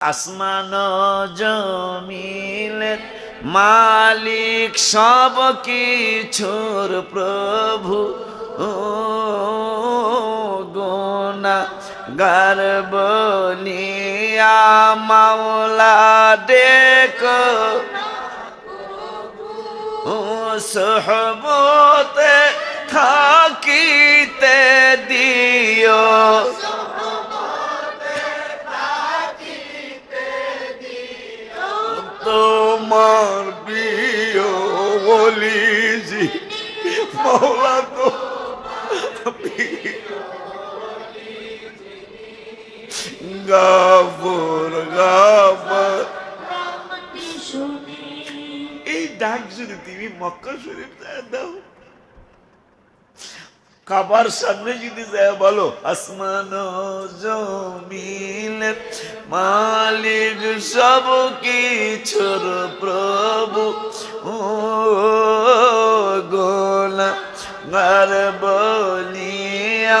আসমান জমিলের মালিক সব কিছুর প্রভু। গোনা গর্বলিয়া মাওলা ও সহবতে গাবর গাবর এই ডাক যদি তুমি মক্কা শরীফ দাও। কাবার সামনে যদি যায় বলো, আসমান জমিন, মালিক সব কিছুর প্রভু। ও গোলা গার বলিয়া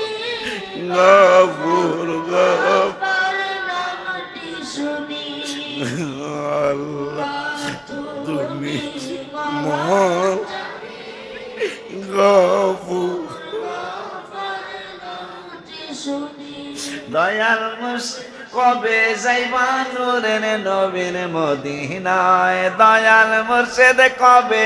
গাফুর গাফ আল্লাহ তুমি দয়াল কবে যাইবা নূরের নবীর মদিনায়? দয়াল মুর্শিদ কবে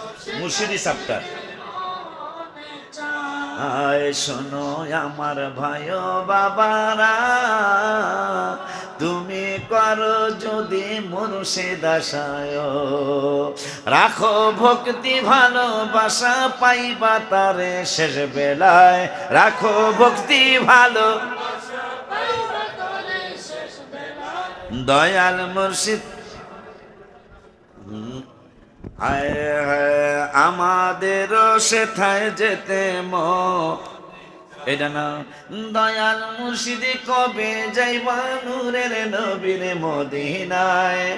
সাপ্তার আয় শোনো আমার ভাই বাবারা, তুমি করো যদি মুর্শিদ আশায়। রাখো ভক্তি ভালোবাসা পাইবা তারে শেষ বেলায়। রাখো ভক্তি ভালো দয়াল মুর্শিদ হায় আমাদের সেথায় যেতে ম। এটা না দয়াল মুর্শিদ কবে যাইবা নূরের নবীর মদিনায়?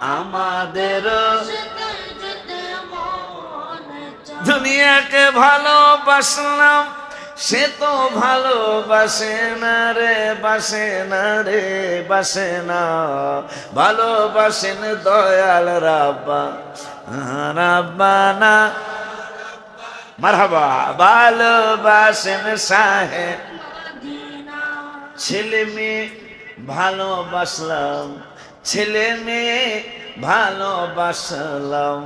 আমাদের দুনিয়াকে ভালোবাসলাম। সে তো ভালোবাসে না রে, বাসে না রে, বাসে না। ভালোবাসেন দয়াল রাব্বা রাব্বানা মারহাবা, ভালোবাসেন সাহেব ছেলে মেয়ে ভালোবাসলাম, ছেলে মেয়ে ভালোবাসলাম।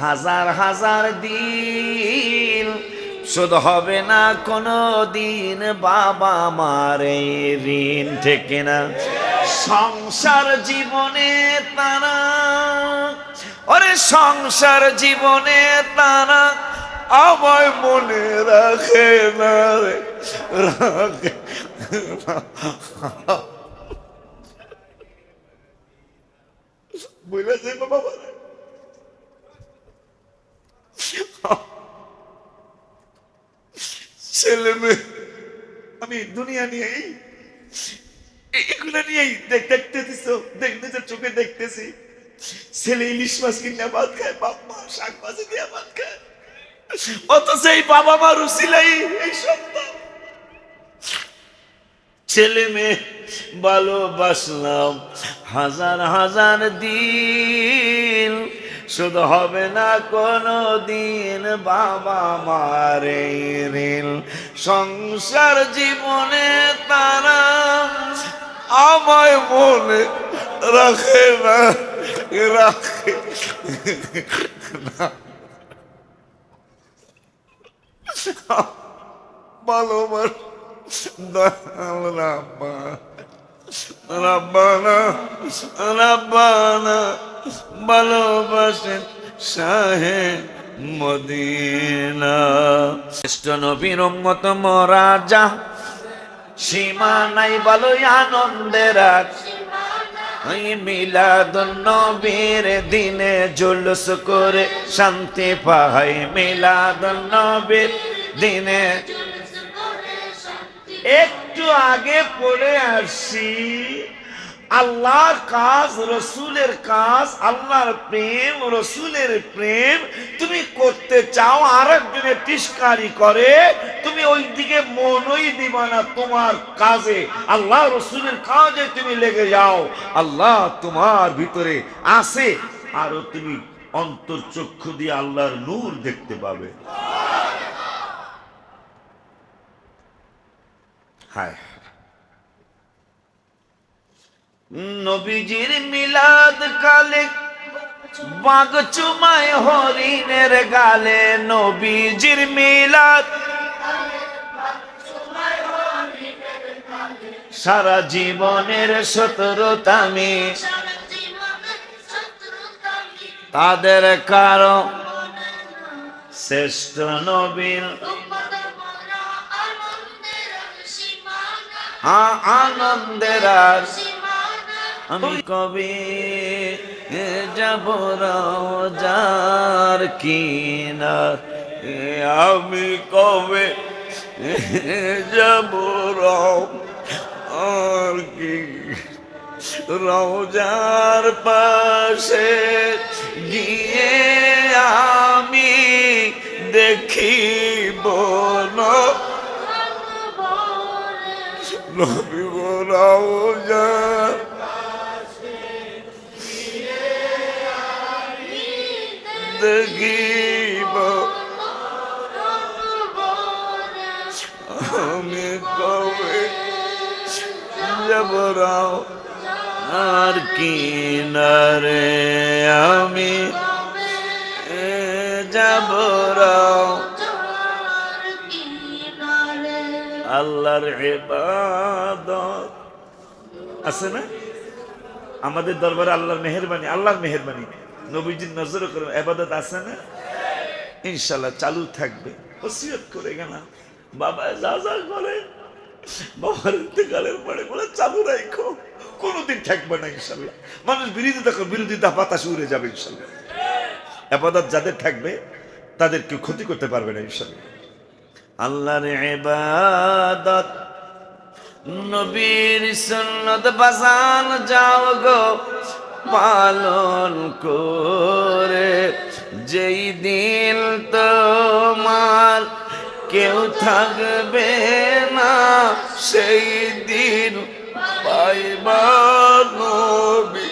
হাজার হাজার দিন শোধ হবে না কোনো দিন বাবা মারে ঋণ, ঠিক না সংসার জীবনে তারা, ওরে সংসার জীবনে তারা আমায় মনে রাখে না রে বলেছে বাবা ছেলে মেয়ে। আমি দুনিয়া নিয়েই নিয়েই নিজের চোখে দেখতেছি। ছেলে ইলিশ মাছ কিনে ভাত খায়, বাপ মা শাক ভাজি দিয়ে ভাত খায়। অথচ এই বাবা মা রুসিলাই এই সন্তান ছেলে মেয়ে, ভালোবাসলাম হাজার হাজার দিন শুধু হবে না কোনো দিন বাবা মারে ঋণ। সংসার জীবনে তারা আমায় মনে রাখে না রাখে না। ভালোবাস, দয়াল রাব্বা শাহে শ্রেষ্ঠ নবীর মরাজা, সীমা নাই বলো আনন্দের আজ। ওই মিলাদ নবীর দিনে জুলুস করে শান্তি পাই মিলাদ নবীর দিনে। একটু আগে পড়ে আসছি আল্লাহর কাজ, রসুলের কাজ, আল্লাহর প্রেম, রসুলের প্রেম। তুমি করতে চাও আর একজনে তিস্কারি করে, তুমি ওই দিকে মনই দিবা না তোমার কাজে। আল্লাহ রসুলের কাজে তুমি লেগে যাও। আল্লাহ তোমার ভিতরে আছে, আরও তুমি অন্তর্চক্ষু দিয়ে আল্লাহর নূর দেখতে পাবে। নবীজির মিলাদ কালে বাঘ চুমায় হরিণের গালে। নবীজির মিলাদ সারা জীবনের সতরতামি তাদের কারও শ্রেষ্ঠ নবীর। আনন্দের আর আমি কবে যাব রাজার কিনার? আমি কবে যাব আর কি রোজার পাশে গিয়ে আমি দেখিব না। নবী রোজার দেখিব আমি কবে যাব রাও আর কিনারে আমি যাব আল্লাহর ইবাদত। আছে না? আমাদের দরবারে আল্লাহর মেহেরবানি আল্লাহর মেহেরবানি। নবীজির নজর করে এবাদত আছে না? ইনশাল্লাহ চালু থাকবে। ওসিয়ত করে গেলাম। বাবা যা যা করে, বাবার ইন্তেকালের পরে বলে, চালু রাখো কোনোদিন থাকবে না ইনশাল্লাহ মানুষ বিরোধিতা করে বিরোধিতা বাতাসে উড়ে যাবে ইনশাল্লাহ আপাতত যাদের থাকবে তাদের কেউ ক্ষতি করতে পারবে না ইনশাল্লাহ আল্লাহর ইবাদত। নবীর সুন্নত বাজান যাও গো, পালন করে। যেই দিন তোমার কেউ থাকবে না, সেই দিন পাইবা নবী।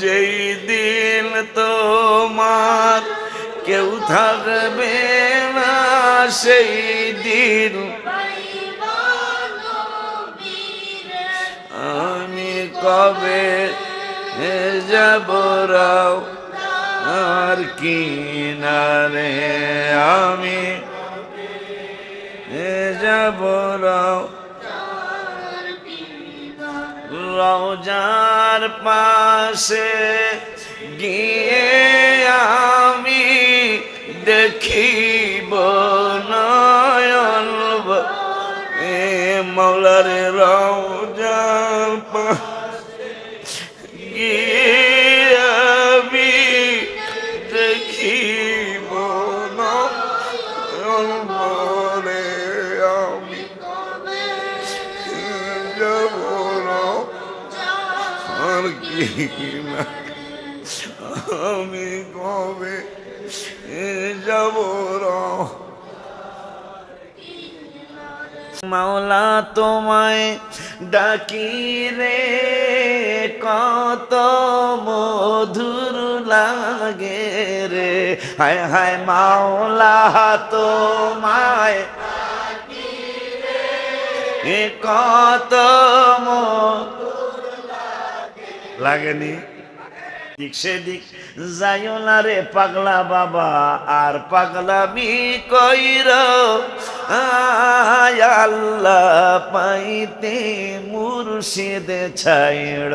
যেই দিন তোমার কেউ থাকবে না সেই দিন। আমি কবে যাব রাও? আর কি কিনারে আমি যাব রাও। রওজার পাশে গিয়ে আমি দেখিব নয়ন এ মৌলার পাশে গিয়ে আমি দেখিব নয়ন আমি। যাব আর কি না। আমি কবে মাওলা তোমায় ডাকি রে কত মধুর লাগে রে। হায় হায় মাওলা তোমায় কত লাগেনি? দিক সেদিক যাইও না রে পাগলা বাবা, আর পাগলামি কইর। আল্লাহ পাইতে মুর্শিদ ছাইড়।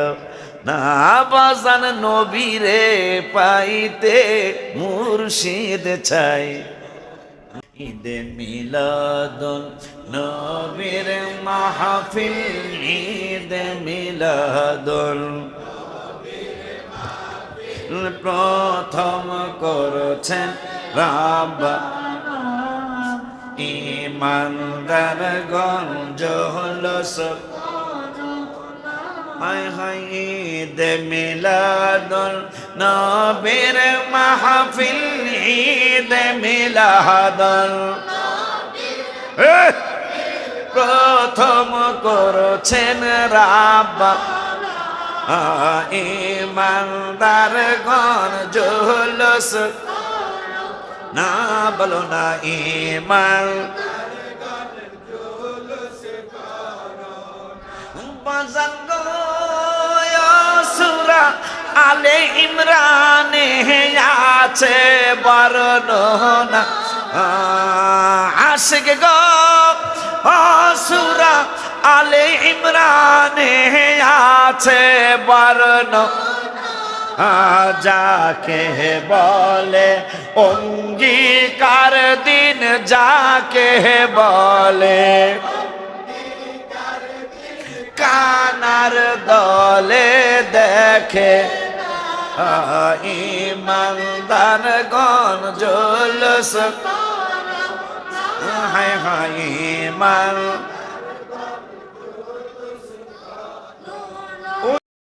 না বাজান নবীরে পাইতে মুর্শিদ ছাই। ঈদে মিলাদুন নবীর মাহফিল, ঈদে মিলাদুন প্রথম করছেন রাব। ইমানদার গঞ্জ হায় ঈদ মিলাদুল নবীর মাহফিল, ঈদ মিলাদুল প্রথম করছেন রাব্বা ইমানদার গণ জলস। না বলো না, ইমান। সুরা আলে ইমরানে আছে বর্ণনা আশিক গো সুরা আলে ইমরানে আছে বর্ণনা যাকে বলে অঙ্গীকার দিন, যাকে বলে কানার দলে দেখে। ইমানদার গণ জলস। হায় হায়, ইমান